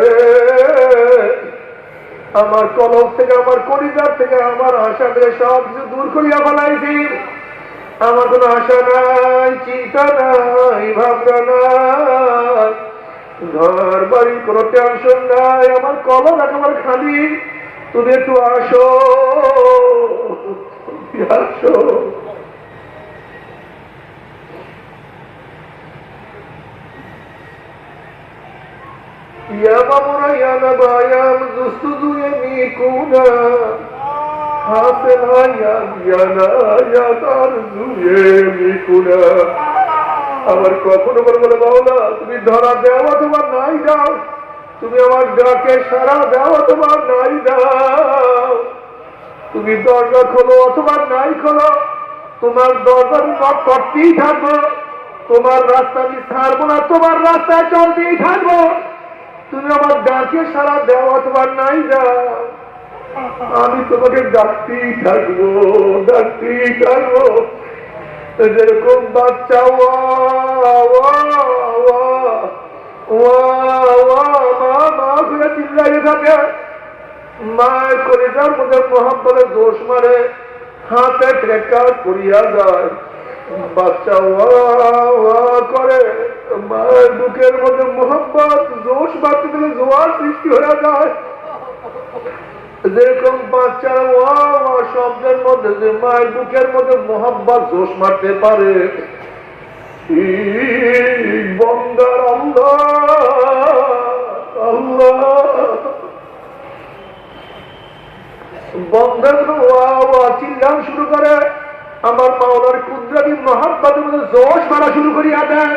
রে। আমার কলম থেকে, আমার কলিজার থেকে, আমার আশা থেকে সব কিছু দূর করিয়া ফেলাইছি। আমার কোনো আশা নাই, চিন্তা নাই, ভাবনা নাই। ঘর বাড়ির কোনো টেনশন নাই, আমার কলম একেবারে খালি। তুমি একটু আসো আসো। يا مامورا يا نبا يا مزستو يميكونا حاصل يا يانا يا تارزو يميكونا আমার কখনো বলে বলে বাউলা তুমি ধরা দেওয়া তোমার নাই দাও তুমি আমার ডাকে সারা দাও তোমার নাই দাও তুমি দরজা খোলো অথবা নাই খোলো তোমার দরজা আমি নক করতেই থাকবো তোমার রাস্তা আমি ছাড়বো না তোমার রাস্তায় চলতেই থাকবো তুমি আমার ডাকে সারা দেওয়া তোমার নাই যা। আমি তোমাকে ডাকতেই থাকব ডাকতেই থাকব। যেরকম বাচ্চা, ওয়া ওয়া ওয়া মা মা করে চিল্লাইয়ে থাকে। মায়ের কলিজার মধ্যে মোহাম্মদের দোষ মারে, হাতে ট্রেকার করিয়া যায় বাচ্চা, ওয়া ওয়া করে মায়ের বুকের মধ্যে মোহাম্মদ জোশ মারতে দিলে জোয়ার সৃষ্টি হয়ে যায়। যেরকম বাচ্চার শব্দের মধ্যে যে মায়ের বুকের মধ্যে মোহাম্মদ জোশ মারতে পারে। বন্দার আল্লাহ আল্লাহ। চিল্লাম শুরু করে। আমার মাওলার কুদরতি মহাব্বাতের মধ্যে জোশ মারা শুরু করিয়া দেয়।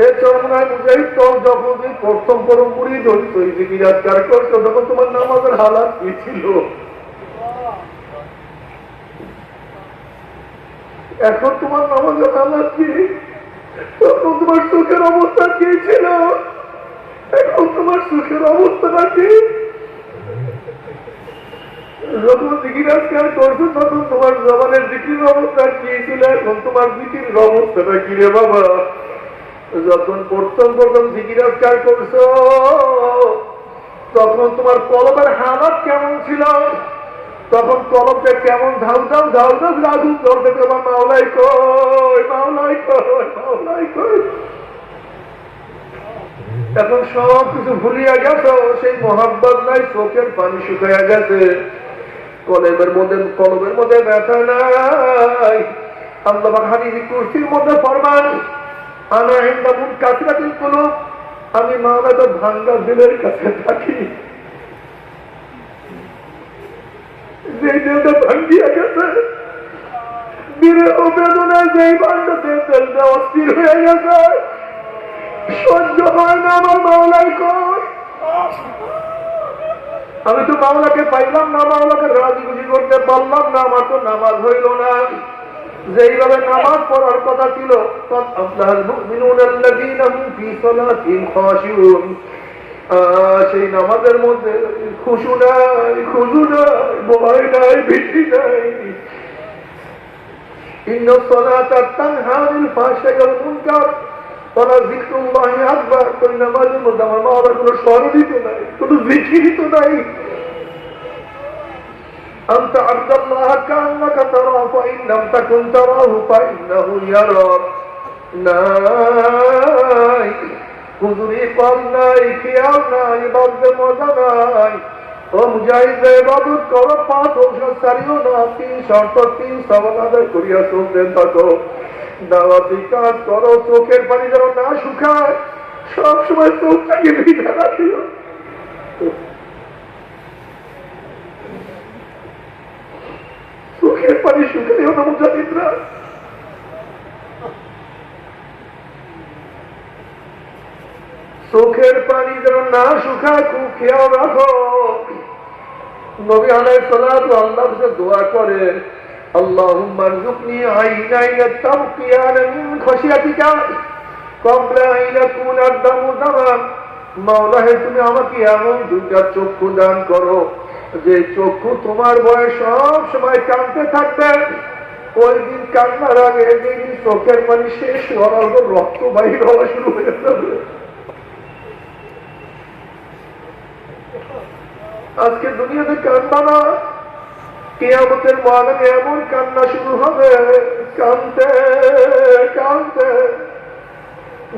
এখন তোমার সুখের অবস্থা কি ছিল? এখন তোমার সুখের অবস্থাটা কি? যখন জিকির আজকাল করছ, তখন তোমার জবানের জিকির অবস্থা কি ছিল? এখন তোমার জিকির অবস্থাটা কি রে বাবা? যখন প্রথম প্রথম জিকির আজকাল করছ, তখন তোমার কলমের হালাত কেমন ছিল? তখন কলমটা কেমন ধাউ ধাউ ধাউ ধাউ রাজু চলতে তোমার মাওলাই কই মাওলাই কই মাওলাই কই। এখন সব কিছু ভুলিয়া গেছো, সেই মহাব্বত নাই, চোখের পানি শুকাইয়া গেছে। কলমের মধ্যে কলমের মধ্যে ব্যথা নাই। আল্লাহ হাদিস কুর্সির মধ্যে ফরমান আনা হিন্দামুন কাছরাতিল কুলুব। আমি মাওলা তো ভাঙ্গা দিলের কাছে থাকি। যে দিলটা ভাঙ্গিয়া গেছে বিরহ বেদনায় যেই ভাণ্ডতে দিলটা অস্থির হয়ে গেছে, সহ্য হয় না আমার আমি তো মাওলাকে পাইলাম না, মাওলাকে রাজি খুশি করতে পারলাম না, আমার তো নামাজ হইল না। যেইভাবে নামাজ পড়ার কথা ছিল সেই নামাজের মধ্যে খুশু নাই খুশু নাই, ভয় নাই, ভীতি নাই। আমার মাওলার কোনো স্মরণই তো নাই, কোনো জিকিরই তো নাই। أنت عبد الله كأنك تراه فإن لم تكن تراه فإنه يراك নাই হুজুরি পাল নাই খেয়াল নাই বাদ্যে মজা নাই ও মুজাহিদ ইবাদত করো পাঁচ ঔষধ সারিও না তিন শর্ত তিন সবাল আদায় করিয়া চলতে থাকো দাওয়াতি কাজ করো চোখের পানি যেন না শুকায় সবসময় চোখটাকে ভিজা রাখিও চোখের পানি শুকাইও না মুজাহিদরা চোখের পানি যেন না শুকায় খুব খেয়াল রাখো নবী আলাই সালাত আল্লাহ কাছে দোয়া করে اللهم ارزقني عينين تبقيان من خشيتك قبل ان يكون الدم دما মাওলা হে তুমি আমাকে এমন দুইটা চক্ষু দান করো যে চক্ষু তোমার বয়স সব সময় কাঁদতে থাকবে। ওই দিন কান্নার আগে যেদিন চোখের পানি শেষ হওয়ার রক্ত বাহির হওয়া শুরু হয়ে যাবে। আজকে দুনিয়াতে কান্না না, কেয়ামতের ময়দানে এমন কান্না শুরু হবে কানতে কানতে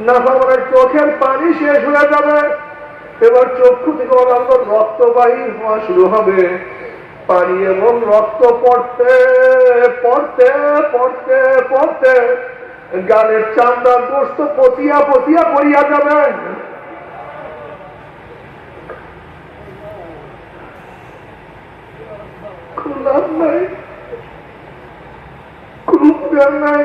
না মানে চোখের পানি শেষ হয়ে যাবে। এবার চক্ষু থেকে অনন্ত রক্তবাহী হওয়া শুরু হবে। পানি এবং রক্ত পড়তে পড়তে পড়তে পড়তে। গালের চামড়া গোস্ত পচিয়া পচিয়া পড়িয়া যাবে। কোনো লাভ নাই। উপকার নাই।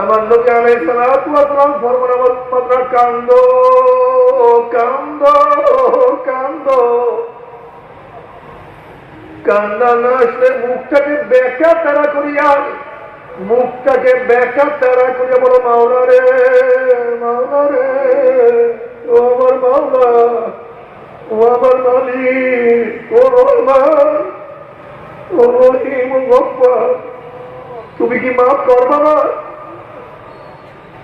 আমার সালাতু ওয়াস সালাম ফরমান উম্মতরা কান্দ কান্দ কান্দ। কান্না না আসলে মুখটাকে বেকা তারা করিয়া, মুখটাকে বেকা তারা করিয়া বলো, মাওলা রে মাওলা রে, ও আমার মাওলা, ও আমার মালিক, ও রহমান ও রহিম গফফার। তুমি কি মাফ করবা না?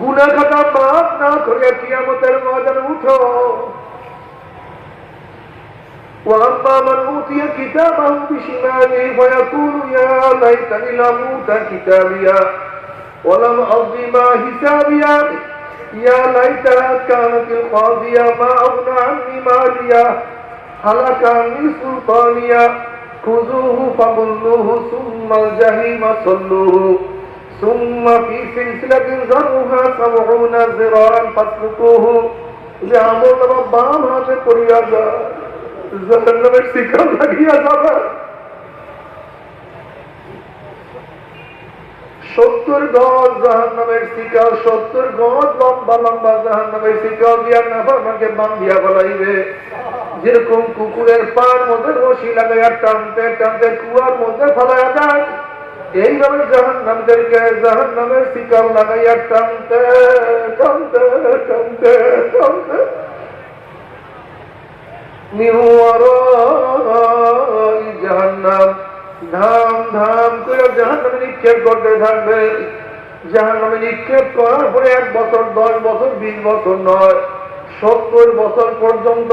গুনা খাতা মাফ না করিয়া কিয়ামতের ময়দানে উঠো وأما من أوتي كتابه بشماله فيقول يا ليتني لم أوت كتابيا ولم أضي ما حسابيا يا ليتها كانت القاضية ما أغنى عني ماليا هلك عني سلطانيا خذوه فغلوه ثم الجحيم صلوه ثم في سلسلة ذرها سبعون ذراعا فاسلكوه যে আমল তোমার বাম হাতে করিয়া যায় জাহান্নামের শিকার লাগিয়া যাবে সত্তর গজ জাহান নামের শিকার সত্তর গজ লম্বা লম্বা জাহান নামের শিকার দিয়া নাফারমানকে বান্ধিয়া বলাইবে যেরকম কুকুরের পার মধ্যে রশি লাগাইয়া টানতে টানতে কুয়ার মধ্যে ফেলাইয়া যায় এইভাবে জাহান নামদেরকে জাহান নামের শিকার লাগাইয়া টানতে টানতে টানতে টানতে। করার পরে এক বছর, দশ বছর, বিশ বছর নয়, সত্তর বছর পর্যন্ত,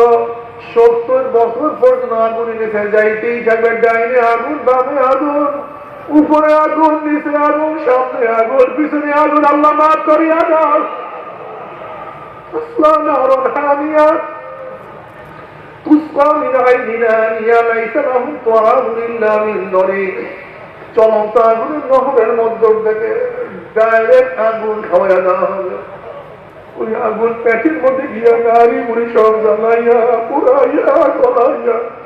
সত্তর বছর পর্যন্ত আগুন নিচে যাইতেই থাকবে ডাইনে আগুন, বামে আগুন। উপরে আগুন, নিচে আগুন, সামনে আগুন, পিছনে আগুন, আল্লাহ মাফ করিয়া দাও। চলন্ত আগুনের নহরের মধ্যে ডাইরেক্ট আগুন খাওয়া দেওয়া হবে। ওই আগুন প্যাকের মধ্যে গিয়া গাড়ি মুড়ি সব জ্বালাইয়া, পুরাইয়া, গলাইয়া।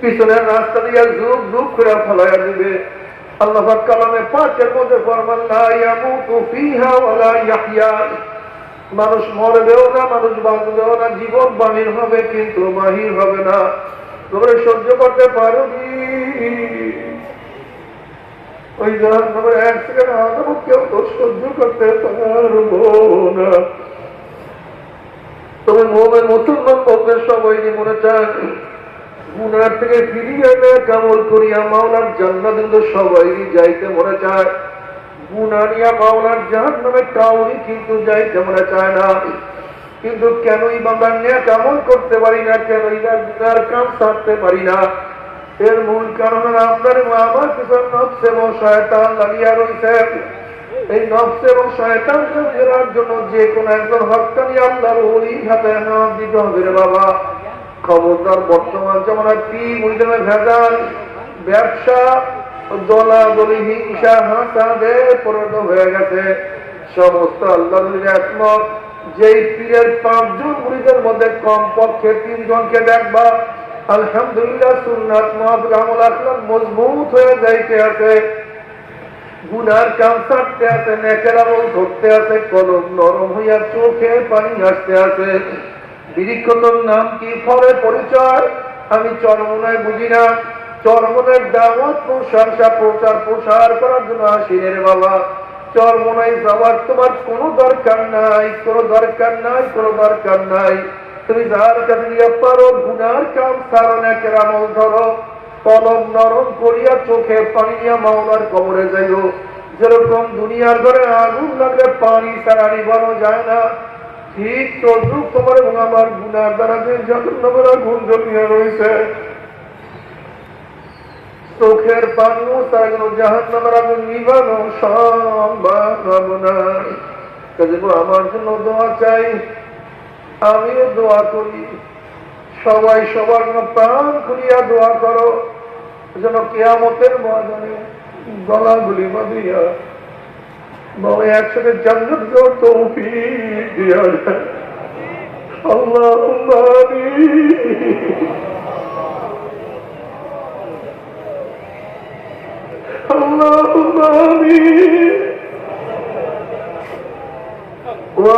পিছনের রাস্তা দিয়া যুগ যুগ করে ফলাইয়া দিবে। আল্লাহ কালামে পাঁচের মধ্যে ফরমান মানুষ মরবেও না, মানুষ বাঁচবেও না, জীবন বাহির হবে কিন্তু বাহির হবে না। তোমরা সহ্য করতে পারো কি ওই জাহান এক সেকেন্ড আদম কেউ তো সহ্য করতে পারব না। তবে মোহামের মুসলমান বলতে সবাই মনে চায় গুনার থেকে ফিরিয়ে এনে কামল করিয়া মাওলার জান্নাত কিন্তু সবাই যাইতে মনে চায়। গুনানিয়া মাওলার জাহান নামে কাউরি কিন্তু যাইতে মনে চায় না। কিন্তু কেনই বাবা নিয়ে কামল করতে পারি না, কেনই না গুনার কাম সারতে পারি না। এর মূল কারণ আপনার আমার পিছন নফস এবং শয়তান লাগিয়া রয়েছে। এই নফস এবং শয়তানকে ফেরার জন্য যে কোনো একজন হকানি আল্লাহর ওই হাতে হাত দিতে হবে বাবা। খবরদার বর্তমান জমানার কি মূল্যমে ভেজাল, ব্যবসা দলা দলি হিংসা, হাসাদে পরিণত হয়ে গেছে। সমস্ত আল্লাহ একমত, যেই পীরের পাঁচজন মুড়িদের মধ্যে কম পক্ষে তিনজনকে দেখবা, আলহামদুলিল্লাহ সুন্নাত মহাবুল আমল আখলাক মজবুত হয়ে যাইতে আছে। গুনার কাম ছাড়তে আছে, নেকের আমল ধরতে আছে, কলম নরম হইয়া চোখে পানি আসতে আছে। বিরিক্ষতর নাম কি ফলে পরিচয়? আমি চরমনায় বুঝি না। চরমনের দাওয়াত প্রশংসা প্রচার প্রসার করার জন্য আসি রে বাবা। চরমনায় যাওয়ার তোমার কোনো দরকার নাই, কোনো দরকার নাই, কোনো দরকার নাই। তুমি যার কাছে গিয়ে পারো, গুনার কাম সারণে কেরামল ধরো। কলম নরম করিয়া চোখে পানি নিয়ে মাওলার কবরে যাইও। যেরকম দুনিয়ার ঘরে আগুন লাগলে পানি ছাড়া নিবানো যায় না আমার চোখের কাজে আমার জন্য দোয়া চাই। আমিও দোয়া করি। সবাই সবার জন্য প্রাণ খুলিয়া দোয়া করো। যেন কেয়ামতের ময়দানে গলাগুলি বাঁধিয়া বাবা একসাথে জান্নাত দেওয়ার তৌফিক আল্লাহ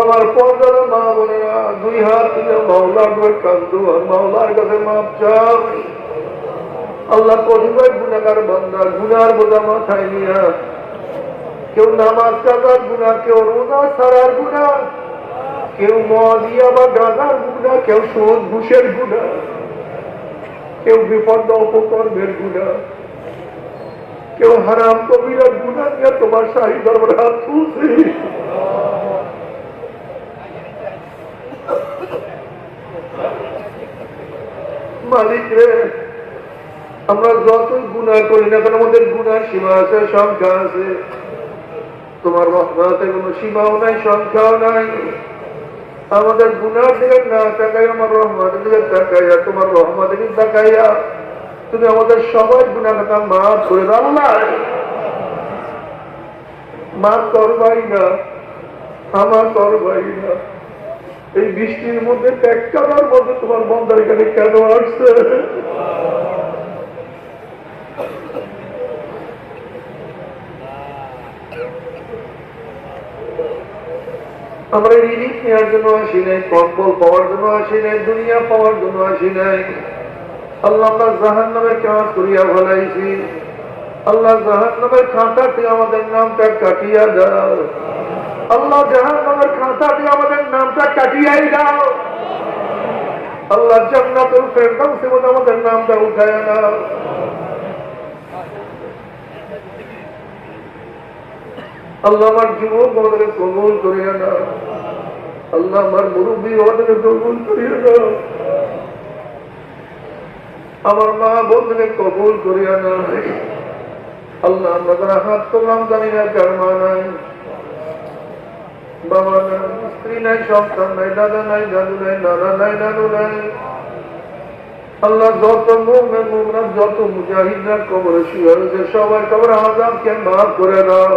আমার পর্দার মা বোনেরা, দুই হাত তুলে মাওলার করে কান্দু আর মাওলার কাছে মাপ চাও। আল্লাহ কঠিবাই গুণাগার বান্দা গুনার বোঝা মাথায় নিয়া কেউ নামাজ কাজার গুণা, কেউ রোজা সারার গুণা, কেউ মদিয়া বা গাঁদার গুণা, কেউ সুদ ঘুষের গুণা, কেউ বিপদ অপকর্মের গুণা, কেউ হারাম কবিরার গুণা নিয়ে তোমার শাহী দরবার হাত তুলছে। মালিক রে, আমরা যত গুণা করি না কেন আমাদের গুণার সীমা আছে সংখ্যা আছে। তোমার রহমাতে কোনো সীমাও নাই, সংখ্যাও নাই। আমাদের গুণার দিকে না তাকাই আমার রহমাতের দিকে তাকাইয়া, তোমার রহমাতের তাকাইয়া তুমি আমাদের সবাই গুণা কথা মাফ করে দাও না। মাফ করবাই না আমার করবাই না। এই বৃষ্টির মধ্যে ত্যাগ করার মধ্যে তোমার বন্ধার এখানে কেন আসছে? আমরা রিলিফ নেওয়ার জন্য আসি নাই, কম্বল পাওয়ার জন্য আসি নাই, দুনিয়া পাওয়ার জন্য আসি নাই। আল্লাহ আমরা জাহান নামের কাজ করিয়া ভালাইছি আল্লাহ জাহান নামের খাতা থেকে আমাদের নামটা কাটিয়া দাও। আল্লাহ জাহান নামের খাতা দিয়ে আমাদের নামটা কাটিয়াই দাও। আল্লাহ জান্নাতুল ফেরদাউসে আমাদের নামটা উঠায় নাও আল্লাহ আমার যুবক আমাদেরকে কবুল করিয়া নাও আল্লাহ আমার মুরব্বী আমাদেরকে কবুল করিয়া নাও আমার মা বন্ধুকে কবুল করিয়া নাও আল্লাহ আমরা তারা হাত তোলাম জানি না কার মা নাই, বাবা নাই, স্ত্রী নাই সন্তান নাই, দাদা নাই, দাদু নাই নানা নাই নানু নাই। আল্লাহ যত মুমেন মুমরা যত মুজাহিদরা কবরে শুয়ে সবাই কবর আজাব কে মাফ করে দাও।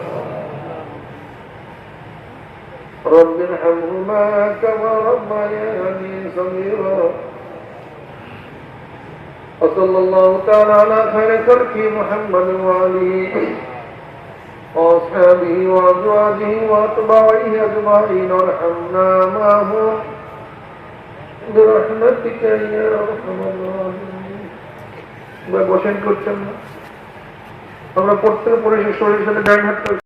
رب ارحمهما كما ربياني صغيرا وصلى الله تعالى على خير خلق محمد وآله وأصحابه وأزواجه وأتباعه أجمعين وارحمنا معهم برحمتك يا أرحم الراحمين বসেন করছেন না আমরা প্রত্যেক পরে শরীরের সাথে ডাইন হাত করে